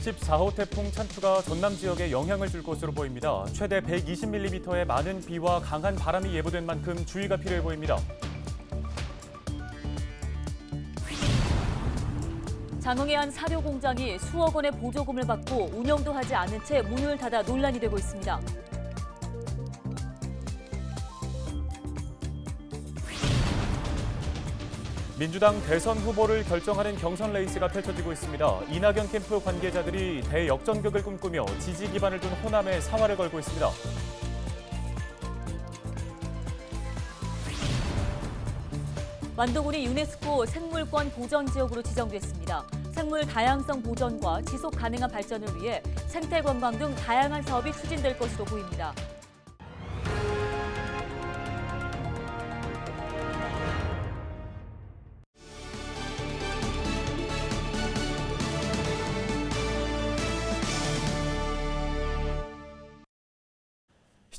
14호 태풍 찬투가 전남 지역에 영향을 줄 것으로 보입니다. 최대 120mm의 많은 비와 강한 바람이 예보된 만큼 주의가 필요해 보입니다. 장흥의 한 사료 공장이 수억 원의 보조금을 받고 운영도 하지 않은 채 문을 닫아 논란이 되고 있습니다. 민주당 대선 후보를 결정하는 경선 레이스가 펼쳐지고 있습니다. 이낙연 캠프 관계자들이 대역전극을 꿈꾸며 지지 기반을 둔 호남에 사활을 걸고 있습니다. 완도군이 유네스코 생물권 보전 지역으로 지정됐습니다. 생물 다양성 보전과 지속 가능한 발전을 위해 생태 관광 등 다양한 사업이 추진될 것으로 보입니다.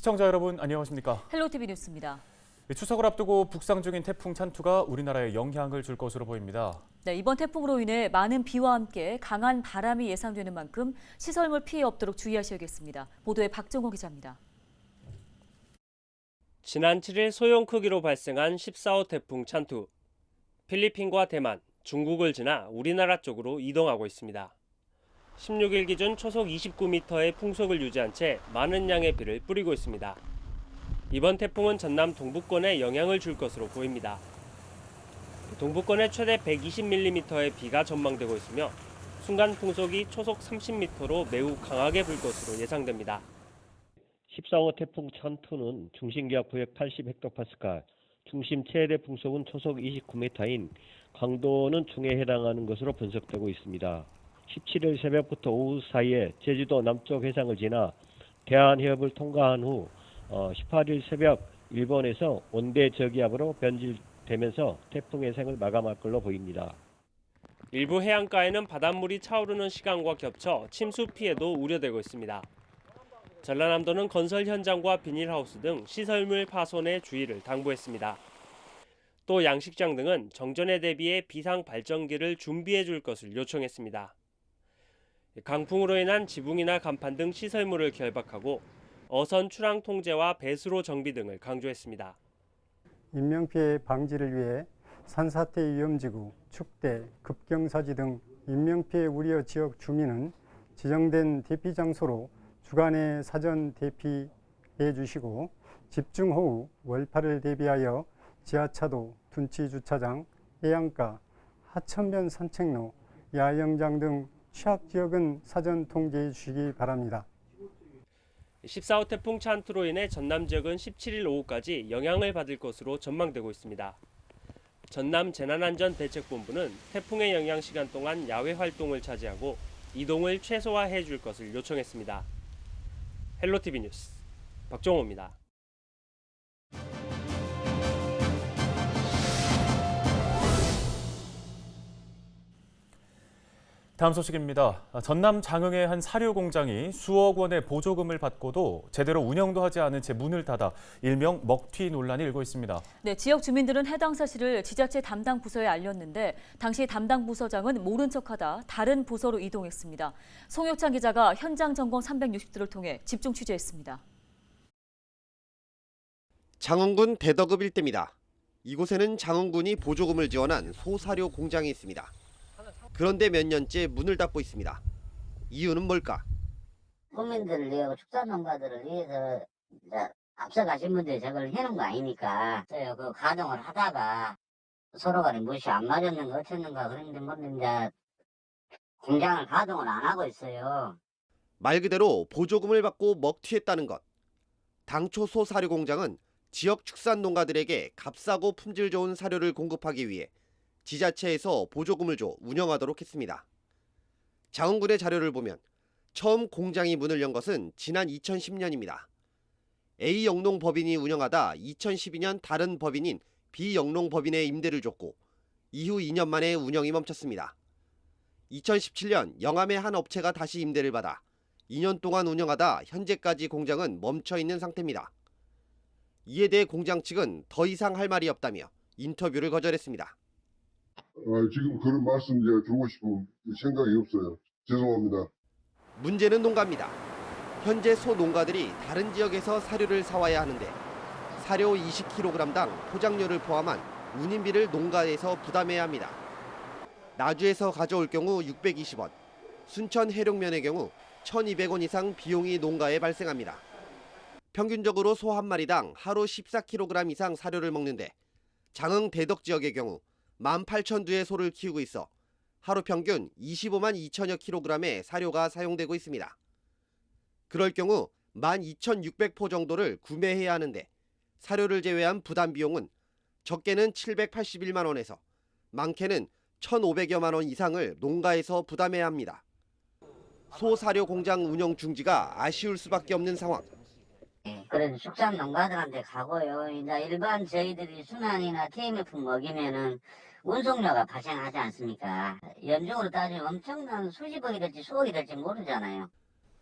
시청자 여러분 안녕하십니까? 헬로티비 뉴스입니다. 추석을 앞두고 북상 중인 태풍 찬투가 우리나라에 영향을 줄 것으로 보입니다. 네, 이번 태풍으로 인해 많은 비와 함께 강한 바람이 예상되는 만큼 시설물 피해 없도록 주의하셔야겠습니다. 보도에 박정호 기자입니다. 지난 7일 소형 크기로 발생한 14호 태풍 찬투. 필리핀과 대만, 중국을 지나 우리나라 쪽으로 이동하고 있습니다. 16일 기준 초속 29m의 풍속을 유지한 채 많은 양의 비를 뿌리고 있습니다. 이번 태풍은 전남 동부권에 영향을 줄 것으로 보입니다. 동부권에 최대 120mm의 비가 전망되고 있으며 순간 풍속이 초속 30m로 매우 강하게 불 것으로 예상됩니다. 14호 태풍 찬투는 중심기압 980헥토파스칼, 중심 최대 풍속은 초속 29m인 강도는 중에 해당하는 것으로 분석되고 있습니다. 17일 새벽부터 오후 사이에 제주도 남쪽 해상을 지나 대한해협을 통과한 후 어, 18일 새벽 일본에서 온대 저기압으로 변질되면서 태풍 해상을 마감할 걸로 보입니다. 일부 해안가에는 바닷물이 차오르는 시간과 겹쳐 침수 피해도 우려되고 있습니다. 전라남도는 건설 현장과 비닐하우스 등 시설물 파손에 주의를 당부했습니다. 또 양식장 등은 정전에 대비해 비상 발전기를 준비해 줄 것을 요청했습니다. 강풍으로 인한 지붕이나 간판 등 시설물을 결박하고 어선 출항 통제와 배수로 정비 등을 강조했습니다. 인명피해 방지를 위해 산사태 위험지구, 축대, 급경사지 등 인명피해 우려 지역 주민은 지정된 대피 장소로 주간에 사전 대피해 주시고 집중 호우, 월파를 대비하여 지하차도, 둔치 주차장, 해안가, 하천변 산책로, 야영장 등 취약 지역은 사전 통제해 주시기 바랍니다. 14호 태풍 찬투로 인해 전남 지역은 17일 오후까지 영향을 받을 것으로 전망되고 있습니다. 전남 재난안전대책본부는 태풍의 영향 시간 동안 야외 활동을 차지하고 이동을 최소화해 줄 것을 요청했습니다. 헬로티비 뉴스 박정호입니다. 다음 소식입니다. 전남 장흥의 한 사료 공장이 수억 원의 보조금을 받고도 제대로 운영도 하지 않은 채 문을 닫아 일명 먹튀 논란이 일고 있습니다. 네, 지역 주민들은 해당 사실을 지자체 담당 부서에 알렸는데 당시 담당 부서장은 모른 척하다 다른 부서로 이동했습니다. 송효창 기자가 현장 점검 360도를 통해 집중 취재했습니다. 장흥군 대덕읍 일대입니다. 이곳에는 장흥군이 보조금을 지원한 소사료 공장이 있습니다. 그런데 몇 년째 문을 닫고 있습니다. 이유는 뭘까? 국민들을 위하고 축산농가들을 위해서 이제 앞서가신 분들이 저걸 해놓은 거 아니니까 저요 그 가동을 하다가 서로 간에 무엇이 안 맞았는가 어쨌는가 그런데 뭐 이제 공장을 가동을 안 하고 있어요. 말 그대로 보조금을 받고 먹튀했다는 것. 당초 소사료 공장은 지역 축산 농가들에게 값싸고 품질 좋은 사료를 공급하기 위해 지자체에서 보조금을 줘 운영하도록 했습니다. 장흥군의 자료를 보면 처음 공장이 문을 연 것은 지난 2010년입니다. A 영농 법인이 운영하다 2012년 다른 법인인 B 영농 법인에 임대를 줬고 이후 2년 만에 운영이 멈췄습니다. 2017년 영암의 한 업체가 다시 임대를 받아 2년 동안 운영하다 현재까지 공장은 멈춰 있는 상태입니다. 이에 대해 공장 측은 더 이상 할 말이 없다며 인터뷰를 거절했습니다. 어, 지금 그런 말씀 제가 주고 싶은 생각이 없어요. 죄송합니다. 문제는 농가입니다. 현재 소 농가들이 다른 지역에서 사료를 사와야 하는데 사료 20kg당 포장료를 포함한 운임비를 농가에서 부담해야 합니다. 나주에서 가져올 경우 620원, 순천 해룡면의 경우 1,200원 이상 비용이 농가에 발생합니다. 평균적으로 소 한 마리당 하루 14kg 이상 사료를 먹는데 장흥 대덕 지역의 경우 18,000두의 소를 키우고 있어 하루 평균 25만 2천여 킬로그램의 사료가 사용되고 있습니다. 그럴 경우 12,600포 정도를 구매해야 하는데 사료를 제외한 부담 비용은 적게는 781만 원에서 많게는 1,500여만 원 이상을 농가에서 부담해야 합니다. 소 사료 공장 운영 중지가 아쉬울 수밖에 없는 상황. 예, 그래도 축산 농가들한테 가고요. 일반 저희들이 순환이나 TMF 먹이면은 운송료가 발생하지 않습니까? 연중으로 따지면 엄청난 수십억이 될지 수억이 될지 모르잖아요.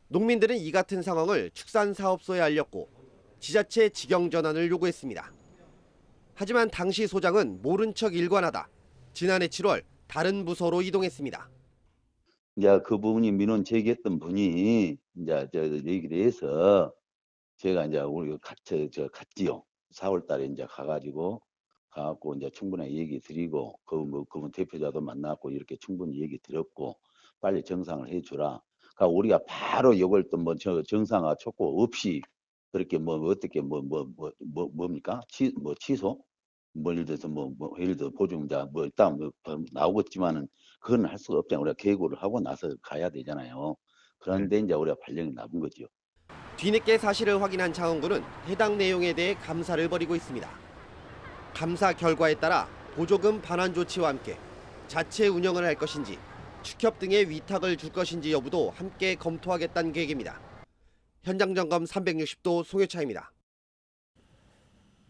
농민들은 이 같은 상황을 축산사업소에 알렸고 지자체 직영 전환을 요구했습니다. 하지만 당시 소장은 모른 척 일관하다 지난해 7월 다른 부서로 이동했습니다. 이제 그 부분이 민원 제기했던 분이 이제 저 얘기를 해서 제가 이제 우리 같이 저 갔지요. 4월 달에 이제 가가지고 가갖고 이제 충분히 얘기 드리고 그뭐 그분 대표자도 만났고 이렇게 충분히 얘기 드렸고 빨리 정상을 해주라. 그러니까 우리가 바로 이걸 또뭐 정상화 촉구 없이 그렇게 뭐 어떻게 뭐뭐 뭐 뭐 뭡니까 치 뭐 취소 뭐 예를 들어서 뭐, 뭐 예를 들어 보증자 뭐 일단 뭐 나오겠지만은 그건 할 수가 없잖아요. 우리가 계고를 하고 나서 가야 되잖아요. 그런데 이제 우리가 발령이 나온 거죠. 뒤늦게 사실을 확인한 장원군은 해당 내용에 대해 감사를 벌이고 있습니다. 감사 결과에 따라 보조금 반환 조치와 함께 자체 운영을 할 것인지 축협 등의 위탁을 줄 것인지 여부도 함께 검토하겠다는 계획입니다. 현장 점검 360도 송효차입니다.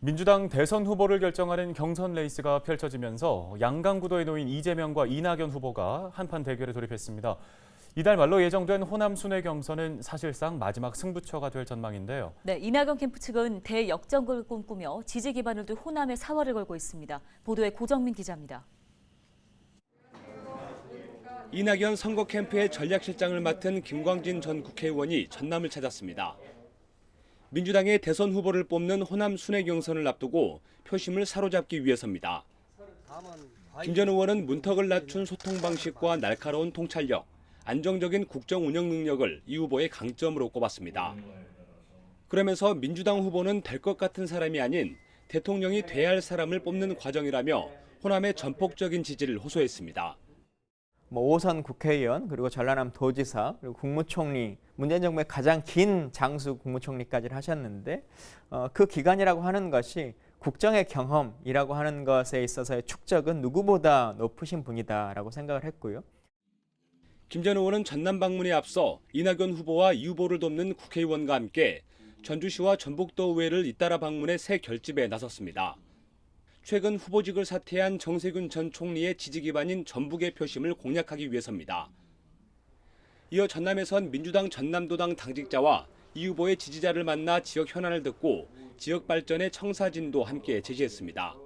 민주당 대선 후보를 결정하는 경선 레이스가 펼쳐지면서 양강 구도에 놓인 이재명과 이낙연 후보가 한판 대결에 돌입했습니다. 이달 말로 예정된 호남 순회 경선은 사실상 마지막 승부처가 될 전망인데요. 네, 이낙연 캠프 측은 대역전을 꿈꾸며 지지 기반을 둔 호남에 사활을 걸고 있습니다. 보도에 고정민 기자입니다. 이낙연 선거 캠프의 전략실장을 맡은 김광진 전 국회의원이 전남을 찾았습니다. 민주당의 대선 후보를 뽑는 호남 순회 경선을 앞두고 표심을 사로잡기 위해서입니다. 김 전 의원은 문턱을 낮춘 소통 방식과 날카로운 통찰력, 안정적인 국정 운영 능력을 이 후보의 강점으로 꼽았습니다. 그러면서 민주당 후보는 될 것 같은 사람이 아닌 대통령이 돼야 할 사람을 뽑는 과정이라며 호남의 전폭적인 지지를 호소했습니다. 뭐 5선 국회의원 그리고 전라남 도지사 그리고 국무총리 문재인 정부의 가장 긴 장수 국무총리까지를 하셨는데 어, 그 기간이라고 하는 것이 국정의 경험이라고 하는 것에 있어서의 축적은 누구보다 높으신 분이다라고 생각을 했고요. 김 전 의원은 전남 방문에 앞서 이낙연 후보와 이 후보를 돕는 국회의원과 함께 전주시와 전북도 의회를 잇따라 방문해 새 결집에 나섰습니다. 최근 후보직을 사퇴한 정세균 전 총리의 지지 기반인 전북의 표심을 공략하기 위해서입니다. 이어 전남에선 민주당 전남도당 당직자와 이 후보의 지지자를 만나 지역 현안을 듣고 지역 발전의 청사진도 함께 제시했습니다.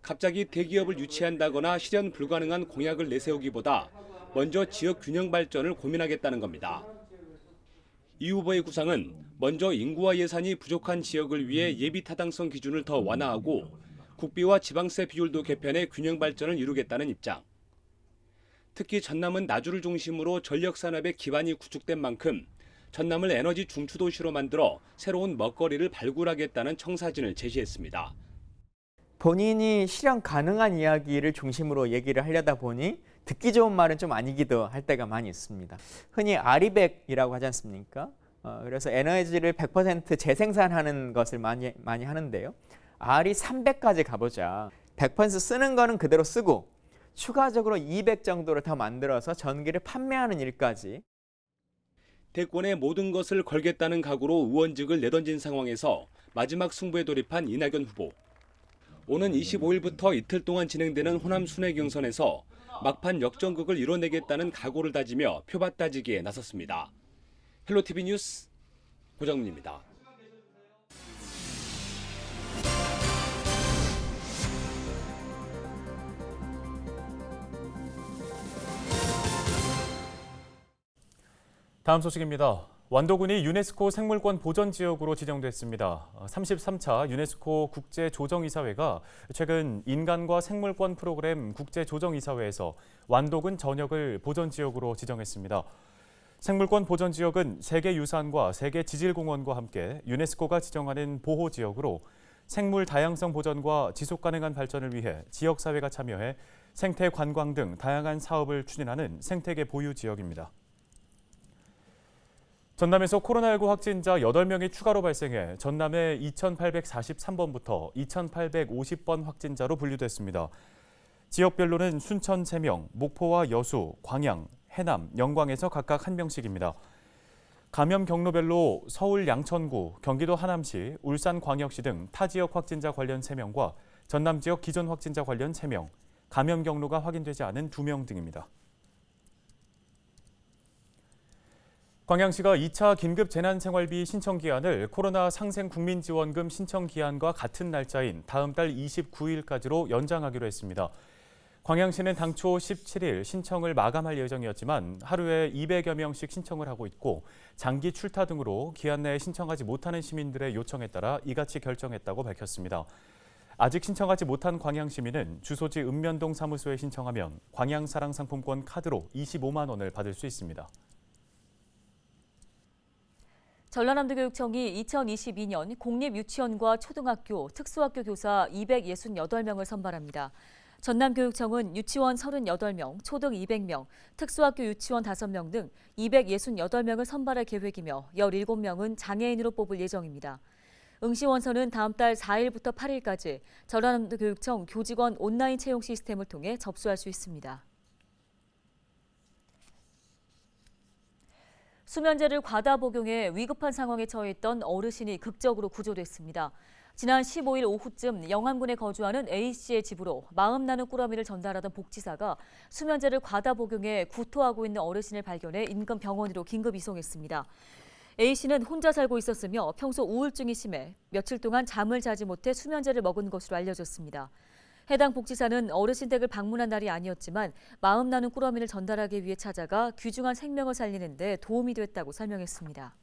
갑자기 대기업을 유치한다거나 실현 불가능한 공약을 내세우기보다 먼저 지역 균형 발전을 고민하겠다는 겁니다. 이 후보의 구상은 먼저 인구와 예산이 부족한 지역을 위해 예비 타당성 기준을 더 완화하고 국비와 지방세 비율도 개편해 균형 발전을 이루겠다는 입장. 특히 전남은 나주를 중심으로 전력 산업의 기반이 구축된 만큼 전남을 에너지 중추 도시로 만들어 새로운 먹거리를 발굴하겠다는 청사진을 제시했습니다. 본인이 실현 가능한 이야기를 중심으로 얘기를 하려다 보니 듣기 좋은 말은 좀 아니기도 할 때가 많이 있습니다. 흔히 아리백이라고 하지 않습니까? 어, 그래서 에너지를 100% 재생산하는 것을 많이 많이 하는데요. R이 300까지 가보자. 100% 쓰는 거는 그대로 쓰고 추가적으로 200 정도를 더 만들어서 전기를 판매하는 일까지 대권의 모든 것을 걸겠다는 각오로 의원직을 내던진 상황에서 마지막 승부에 돌입한 이낙연 후보. 오는 25일부터 이틀 동안 진행되는 호남 순회 경선에서 막판 역전극을 이뤄내겠다는 각오를 다지며 표밭 따지기에 나섰습니다. 헬로티비 뉴스 고정민입니다. 다음 소식입니다. 완도군이 유네스코 생물권 보전 지역으로 지정됐습니다. 33차 유네스코 국제조정이사회가 최근 인간과 생물권 프로그램 국제조정이사회에서 완도군 전역을 보전 지역으로 지정했습니다. 생물권 보전 지역은 세계 유산과 세계 지질공원과 함께 유네스코가 지정하는 보호 지역으로 생물 다양성 보전과 지속 가능한 발전을 위해 지역 사회가 참여해 생태 관광 등 다양한 사업을 추진하는 생태계 보유 지역입니다. 전남에서 코로나19 확진자 8명이 추가로 발생해 전남의 2,843번부터 2,850번 확진자로 분류됐습니다. 지역별로는 순천 3명, 목포와 여수, 광양, 해남, 영광에서 각각 1명씩입니다. 감염 경로별로 서울 양천구, 경기도 하남시, 울산 광역시 등 타 지역 확진자 관련 3명과 전남 지역 기존 확진자 관련 3명, 감염 경로가 확인되지 않은 2명 등입니다. 광양시가 2차 긴급 재난생활비 신청 기한을 코로나 상생 국민지원금 신청 기한과 같은 날짜인 다음 달 29일까지로 연장하기로 했습니다. 광양시는 당초 17일 신청을 마감할 예정이었지만 하루에 200여 명씩 신청을 하고 있고 장기 출타 등으로 기한 내에 신청하지 못하는 시민들의 요청에 따라 이같이 결정했다고 밝혔습니다. 아직 신청하지 못한 광양 시민은 주소지 읍면동 사무소에 신청하면 광양사랑 상품권 카드로 25만 원을 받을 수 있습니다. 전라남도교육청이 2022년 공립유치원과 초등학교, 특수학교 교사 268명을 선발합니다. 전남교육청은 유치원 38명, 초등 200명, 특수학교 유치원 5명 등 268명을 선발할 계획이며 17명은 장애인으로 뽑을 예정입니다. 응시원서는 다음 달 4일부터 8일까지 전라남도교육청 교직원 온라인 채용 시스템을 통해 접수할 수 있습니다. 수면제를 과다 복용해 위급한 상황에 처했던 어르신이 극적으로 구조됐습니다. 지난 15일 오후쯤 영암군에 거주하는 A씨의 집으로 마음 나는 꾸러미를 전달하던 복지사가 수면제를 과다 복용해 구토하고 있는 어르신을 발견해 인근 병원으로 긴급 이송했습니다. A씨는 혼자 살고 있었으며 평소 우울증이 심해 며칠 동안 잠을 자지 못해 수면제를 먹은 것으로 알려졌습니다. 해당 복지사는 어르신 댁을 방문한 날이 아니었지만 마음 나는 꾸러미를 전달하기 위해 찾아가 귀중한 생명을 살리는 데 도움이 됐다고 설명했습니다.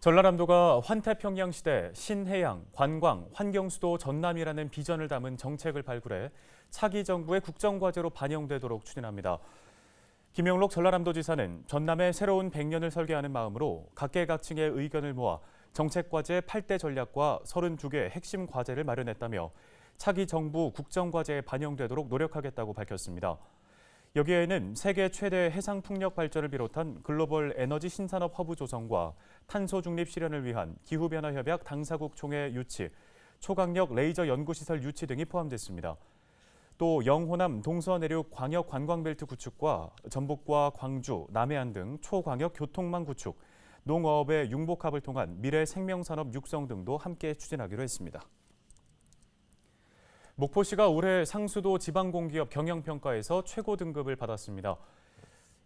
전라남도가 환태평양 시대 신해양, 관광, 환경수도 전남이라는 비전을 담은 정책을 발굴해 차기 정부의 국정과제로 반영되도록 추진합니다. 김영록 전라남도지사는 전남의 새로운 100년을 설계하는 마음으로 각계각층의 의견을 모아 정책과제 8대 전략과 32개 핵심 과제를 마련했다며 차기 정부 국정과제에 반영되도록 노력하겠다고 밝혔습니다. 여기에는 세계 최대 해상 풍력 발전을 비롯한 글로벌 에너지 신산업 허브 조성과 탄소 중립 실현을 위한 기후변화 협약 당사국 총회 유치, 초강력 레이저 연구시설 유치 등이 포함됐습니다. 또 영호남 동서 내륙 광역 관광벨트 구축과 전북과 광주, 남해안 등 초광역 교통망 구축, 농어업의 융복합을 통한 미래 생명산업 육성 등도 함께 추진하기로 했습니다. 목포시가 올해 상수도 지방공기업 경영평가에서 최고 등급을 받았습니다.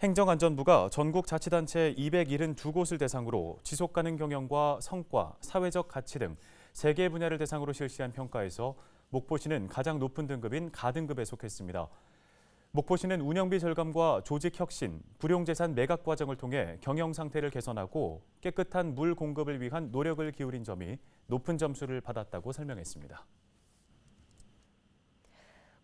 행정안전부가 전국 자치단체 272곳을 대상으로 지속가능 경영과 성과, 사회적 가치 등세개 분야를 대상으로 실시한 평가에서 목포시는 가장 높은 등급인 가등급에 속했습니다. 목포시는 운영비 절감과 조직 혁신, 불용재산 매각 과정을 통해 경영 상태를 개선하고 깨끗한 물 공급을 위한 노력을 기울인 점이 높은 점수를 받았다고 설명했습니다.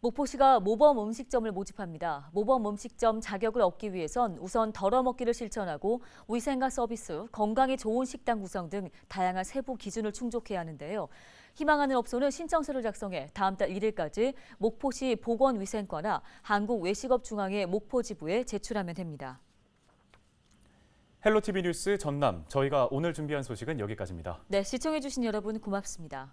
목포시가 모범 음식점을 모집합니다. 모범 음식점 자격을 얻기 위해선 우선 덜어먹기를 실천하고 위생과 서비스, 건강에 좋은 식당 구성 등 다양한 세부 기준을 충족해야 하는데요. 희망하는 업소는 신청서를 작성해 다음 달 1일까지 목포시 보건위생과나 한국외식업중앙회 목포지부에 제출하면 됩니다. 헬로티비 뉴스 전남, 저희가 오늘 준비한 소식은 여기까지입니다. 네, 시청해주신 여러분 고맙습니다.